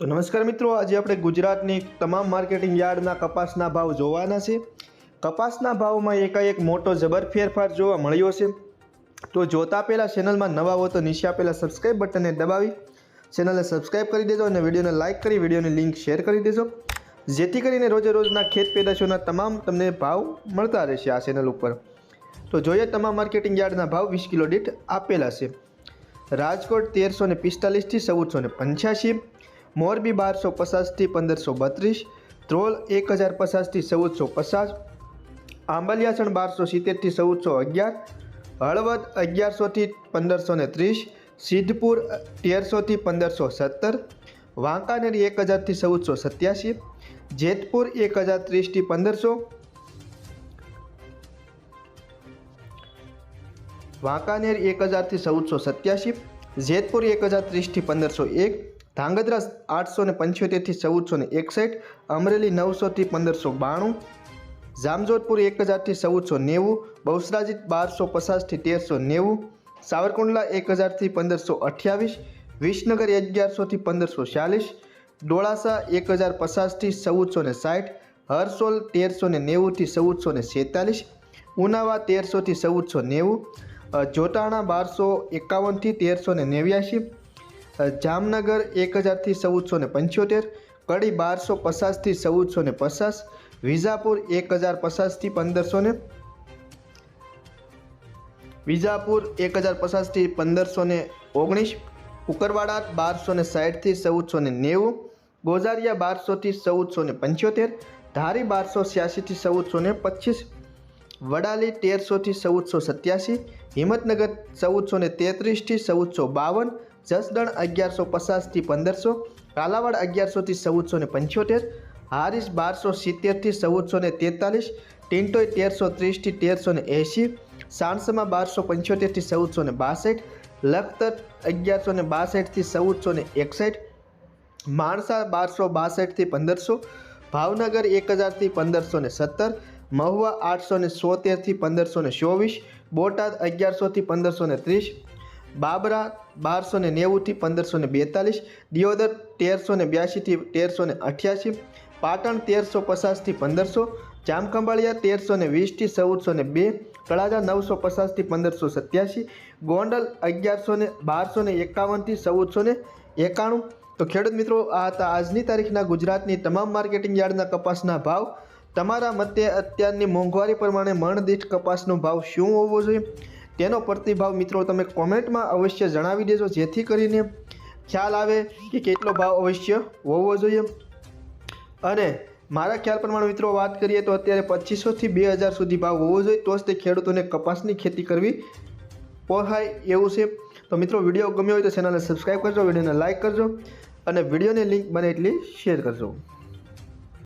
તો નમસ્કાર મિત્રો, આજે આપણે ગુજરાતની તમામ માર્કેટિંગ યાર્ડના કપાસના ભાવ જોવાના છે. કપાસના ભાવમાં એકાએક મોટો જબર ફેરફાર જોવા મળ્યો છે. તો જોતા પહેલાં ચેનલમાં નવા હો તો નીચે આપેલા સબસ્ક્રાઇબ બટનને દબાવી, ચેનલને સબસ્ક્રાઇબ કરી દેજો અને વિડીયોને લાઇક કરી, વિડીયોની લિંક શેર કરી દેજો. જેથી કરીને રોજે રોજના ખેત પેદાશોના તમામ તમને ભાવ મળતા રહેશે આ ચેનલ ઉપર. તો જોઈએ તમામ માર્કેટિંગ યાર્ડના ભાવ, વીસ કિલો દીઠ આપેલા છે. રાજકોટ તેરસો ને પિસ્તાલીસથી ચૌદસો ને પંચ્યાસી મોરબી બારસો પચાસથી પંદરસો બત્રીસ, ધ્રોલ એક હજાર પચાસથી ચૌદસો પચાસ, આંબલિયાસણ બારસો સિત્તેરથી ચૌદસો અગિયાર, હળવદ અગિયારસોથી પંદરસો ને ત્રીસ, સિદ્ધપુર તેરસોથી પંદરસો સત્તર, વાંકાનેર એક હજારથી ચૌદસો સત્યાસી, જેતપુર એક હજાર ત્રીસથી પંદરસો, વાંકાનેર એક હજારથી ચૌદસો સત્યાસી, જેતપુર એક હજાર ત્રીસથી પંદરસો એક ધાંગધ્રા આઠસો ને પંચોતેરથી ચૌદસો ને એકસઠ, અમરેલી નવસોથી પંદરસો બાણું, જામજોધપુર એક હજારથી ચૌદસો નેવું, બહુસરાજી બારસો પચાસથી તેરસો નેવું, સાવરકુંડલા એક હજારથી પંદરસો અઠ્યાવીસ, વિસનગર અગિયારસોથી પંદરસો ચાલીસ, ડોળાસા એક હજાર પચાસથી ચૌદસો ને સાઠ, હરસોલ તેરસો ને નેવુંથી ચૌદસો ને છેતાલીસ, ઉનાવા તેરસોથી ચૌદસો નેવું જોટાણા બારસો એકાવનથી તેરસો ને નેવ્યાસી જામનગર એક હજારથી ચૌદસો ને પંચોતેર, કડી બારસો પચાસથી ચૌદસો ને પચાસ, વિજાપુર એક હજાર પચાસથી પંદરસો ને, વિજાપુર એક હજાર પચાસથી પંદરસો ને ઓગણીસ કુકરવાડા બારસો ને સાઠથી ચૌદસો ને નેવું, ગોઝારિયા બારસોથી ચૌદસો ને પંચોતેર, ધારી બારસો છ્યાસીથી ચૌદસો ને પચીસ વડાલી તેરસોથી ચૌદસો સત્યાસી, હિંમતનગર ચૌદસો ને તેત્રીસથી ચૌદસો બાવન, જસદણ અગિયારસો પચાસથી પંદરસો, કાલાવાડ અગિયારસોથી ચૌદસો ને પંચોતેર, હારીસ બારસો સિત્તેરથી ચૌદસો ને તેતાલીસ ટિન્ટોય તેરસો ત્રીસથી તેરસો ને એંશી, સાણસમાં બારસો પંચોતેરથી ચૌદસો ને બાસઠ, લખતર અગિયારસો ને બાસઠથી ચૌદસો ને એકસઠ, માણસા બારસો બાસઠથી પંદરસો, ભાવનગર એક હજારથી પંદરસો ને સત્તર મહુવા આઠસો ને સોતેરથી પંદરસો ને ચોવીસ, બોટાદ અગિયારસોથી પંદરસો ને ત્રીસ, બાબરા બારસો ને નેવુંથી પંદરસો ને બેતાલીસ, દિયોદર તેરસો ને બ્યાસીથી તેરસો ને અઠ્યાસી, પાટણ તેરસો પચાસથી પંદરસો, જામખંભાળિયા તેરસો ને વીસથી ચૌદસો ને બે, તળાજા નવસો પચાસથી પંદરસો સત્યાસી, ગોંડલ અગિયારસો ને બારસો ને એકાવનથી ચૌદસો ને એકાણું. તો ખેડૂત મિત્રો, આ હતા આજની તારીખના ગુજરાતની તમામ માર્કેટિંગ યાર્ડના કપાસના ભાવ. તમારા મતે અત્યારની મોંઘવારી પ્રમાણે મણદીઠ કપાસનો ભાવ શું હોવો જોઈએ? તેનો પ્રતિભાવ મિત્રો તમે કોમેન્ટમાં અવશ્ય જણાવી દેજો, જેથી કરીને ખ્યાલ આવે કે કેટલો ભાવ અવશ્ય હોવો જોઈએ. અને મારા ખ્યાલ પ્રમાણે મિત્રો વાત કરીએ તો અત્યારે પચીસોથી બે હજાર સુધી ભાવ હોવો જોઈએ, તો જ તે ખેડૂતોને કપાસની ખેતી કરવી પોહાય એવું છે. તો મિત્રો વીડિયો ગમ્યો હોય તો ચેનલને સબસ્ક્રાઈબ કરજો, વિડીયોને લાઇક કરજો અને વિડીયોની લિંક બને એટલી શેર કરજો.